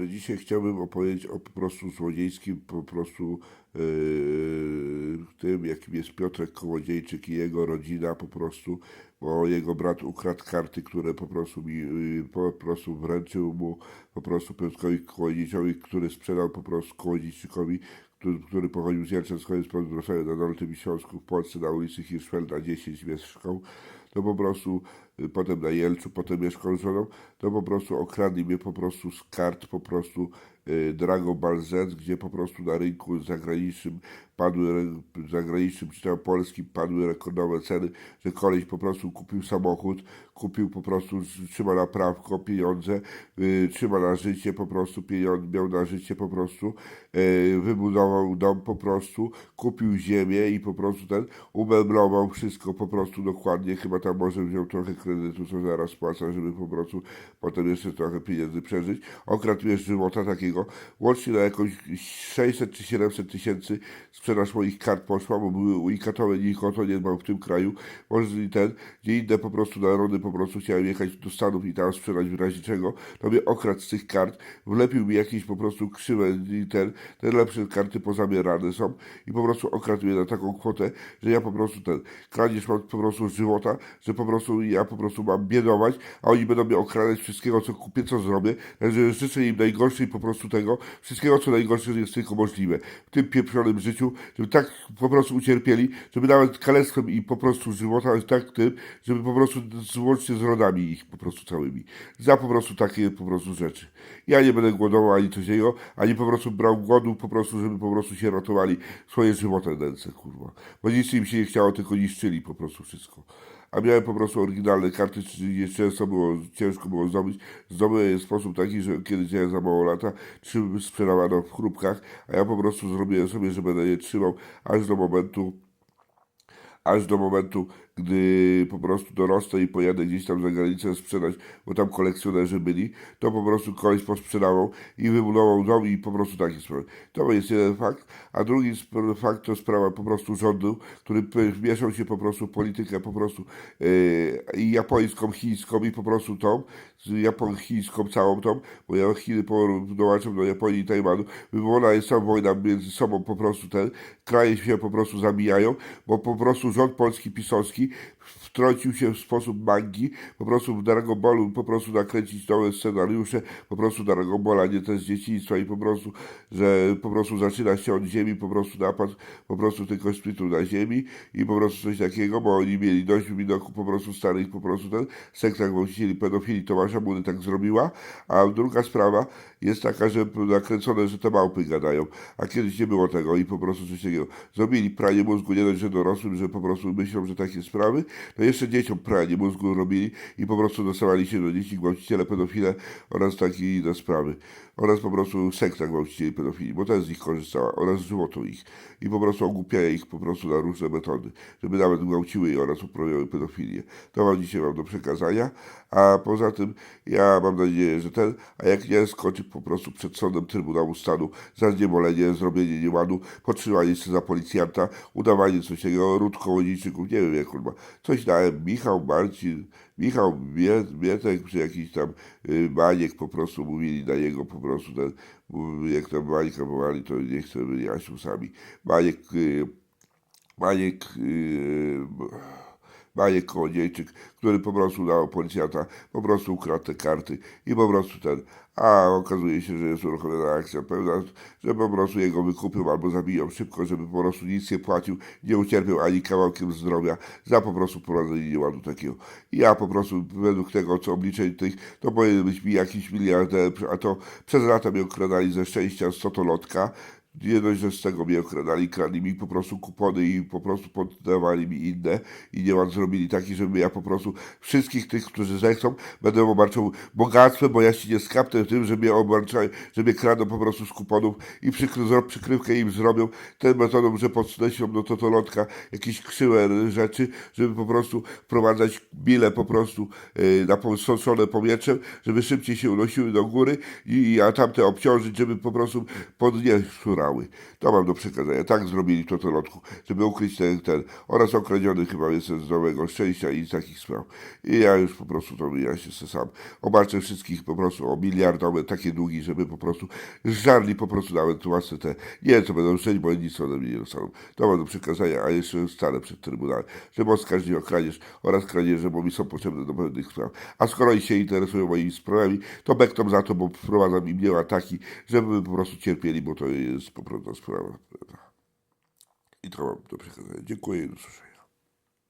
dzisiaj chciałbym opowiedzieć o po prostu złodziejskim, po prostu yy, tym, jakim jest Piotrek Kołodziejczyk i jego rodzina po prostu, bo jego brat ukradł karty, które po prostu mi, yy, po prostu wręczył mu po prostu Piotrkowi Kołodziejczykowi, który sprzedał po prostu Kołodziejczykowi, który, który pochodził z Jelczewskiego z Wrocławia na Dolnym Śląsku w Polsce na ulicy Hirschfelda 10 mieszkał, to po prostu y, potem na Jelczu, potem mieszkał z żoną, to po prostu okradli mnie po prostu z kart po prostu y, Dragon Ball Z, gdzie po prostu na rynku zagranicznym padły, zagranicznym czy tam polskim padły rekordowe ceny, że koleś po prostu kupił samochód, kupił po prostu, trzyma na prawko pieniądze, y, trzyma na życie po prostu pieniądze, miał na życie po prostu, y, wybudował dom po prostu, kupił ziemię i po prostu ten umeblował wszystko po prostu dokładnie, chyba tam może wziął trochę kredytu, co zaraz spłaca, żeby po prostu potem jeszcze trochę pieniędzy przeżyć. Okradł mnie z żywota takiego, łącznie na jakąś 600 czy 700 tysięcy sprzedaż moich kart poszła, bo były unikatowe, nikogo nie mam w tym kraju, może ten, gdzie inne po prostu narody po prostu chciałem jechać do Stanów i tam sprzedać w razie czego, to mnie okradł z tych kart, wlepił mi jakieś po prostu krzywe i ten, te lepsze karty pozamierane są i po prostu okradł mnie na taką kwotę, że ja po prostu ten, kradzież mam po prostu żywota, że po prostu ja po prostu mam biedować, a oni będą mnie okradać wszystkiego, co kupię, co zrobię, także życzę im najgorszej po prostu tego, wszystkiego, co najgorsze jest tylko możliwe w tym pieprzonym życiu, żeby tak po prostu ucierpieli, żeby nawet kalectwem i po prostu żywota, tak tym, żeby po prostu złącznie z rodami ich po prostu całymi. Za po prostu takie po prostu rzeczy. Ja nie będę głodował ani coś takiego, ani po prostu brał głodu po prostu, żeby po prostu się ratowali swoje żywoty nędze, kurwa. Bo nic im się nie chciało, tylko niszczyli po prostu wszystko. A miałem po prostu oryginalne karty, czyli jeszcze często było, ciężko było zdobyć. Zdobyłem je w sposób taki, że kiedyś miałem za mało lata, trzy sprzedawano w chrupkach, a ja po prostu zrobiłem sobie, że będę je trzymał aż do momentu, aż do momentu, gdy po prostu dorosnę i pojadę gdzieś tam za granicę sprzedać, bo tam kolekcjonerzy byli, to po prostu koleś posprzedawał i wybudował dom i po prostu takie sprawy. To jest jeden fakt, a drugi fakt to sprawa po prostu rządu, który wmieszał się po prostu w politykę po prostu yy, japońską, chińską i po prostu tą, Japon chińską całą tą, bo ja Chiny dołączam do Japonii i Tajwanu, wywołana jest tam wojna między sobą po prostu ten, kraje się po prostu zabijają, bo po prostu rząd polski pisowski aqui wtrącił się w sposób mangi, po prostu w Dragon po prostu nakręcić nowe scenariusze, po prostu Dragon Balla, nie te z dzieciństwa i po prostu, że po prostu zaczyna się od ziemi, po prostu napad po prostu tylko splitu na ziemi i po prostu coś takiego, bo oni mieli dość widoku po prostu starych, po prostu ten sekta gwałcicieli, pedofili Tomasza Muny tak zrobiła, a druga sprawa jest taka, że nakręcone, że te małpy gadają, a kiedyś nie było tego i po prostu coś takiego. Zrobili pranie mózgu nie dość, że dorosłym, że po prostu myślą, że takie sprawy, to jeszcze dzieciom pranie mózgu robili i po prostu dostawali się do dzieci gwałciciele, pedofile oraz takie inne sprawy. Oraz po prostu sekta gwałcicieli, pedofili, bo ten z nich korzystała oraz żywotu ich. I po prostu ogłupiaja ich po prostu na różne metody, żeby nawet gwałciły oraz uprawiały pedofilię. To wam dzisiaj mam do przekazania, a poza tym ja mam nadzieję, że ten, a jak nie, skoczy po prostu przed sądem Trybunału Stanu za zniewolenie, zrobienie nieładu, podtrzymanie się za policjanta, udawanie coś takiego, ród nie wiem jak on. Coś Michał, Marcin, Michał Mie- Mietek, czy jakiś tam y, Maniek po prostu mówili na jego po prostu ten, jak tam Mańka wołali, to nie chcę byli sami. Maniek, y, Maniek, Maniek Kołodziejczyk, który po prostu dał policjanta, po prostu ukradł te karty i po prostu ten, a okazuje się, że jest uruchomiona akcja pełna, że po prostu jego wykupią albo zabiją szybko, żeby po prostu nic nie płacił, nie ucierpiał ani kawałkiem zdrowia za po prostu prowadzenie nieładu takiego. I ja po prostu według tego, co obliczeń tych, to powinien być mi jakiś miliarder, a to przez lata mnie okradali ze szczęścia z Sotolotka, nie że z tego mnie okradali, kradli mi po prostu kupony i po prostu poddawali mi inne i nie mam zrobili taki, żeby ja po prostu wszystkich tych, którzy zechcą, będę obarczał bogactwem, bo ja się nie skapnę tym, że mnie obarczają, że mnie po prostu z kuponów i przykry, przykrywkę im zrobią. Tą metodą, że podślą do totolotka jakieś krzywe rzeczy, żeby po prostu wprowadzać bile po prostu yy, na posączone powietrzem, żeby szybciej się unosiły do góry i, i a tamte obciążyć, żeby po prostu podnieść To mam do przekazania. Tak zrobili to lotku, żeby ukryć ten, ten. Oraz okradziony chyba jestem z Nowego Szczęścia i z takich spraw. I ja już po prostu to ja się sam obaczę wszystkich po prostu o miliardowe takie długi, żeby po prostu żarli po prostu nawet łasce te. Nie co będą szczęść, bo nic ode mnie nie dostaną. To mam do przekazania, a jeszcze stanę przed Trybunałem, żeby oskarżyć o kradzież oraz kradzieże, bo mi są potrzebne do pewnych spraw. A skoro się interesują moimi sprawami, to bektom za to, bo wprowadzam im nie ataki, żeby po prostu cierpieli, bo to jest po prostu sprawa. I to mam do przekazania. Dziękuję i do usłyszenia.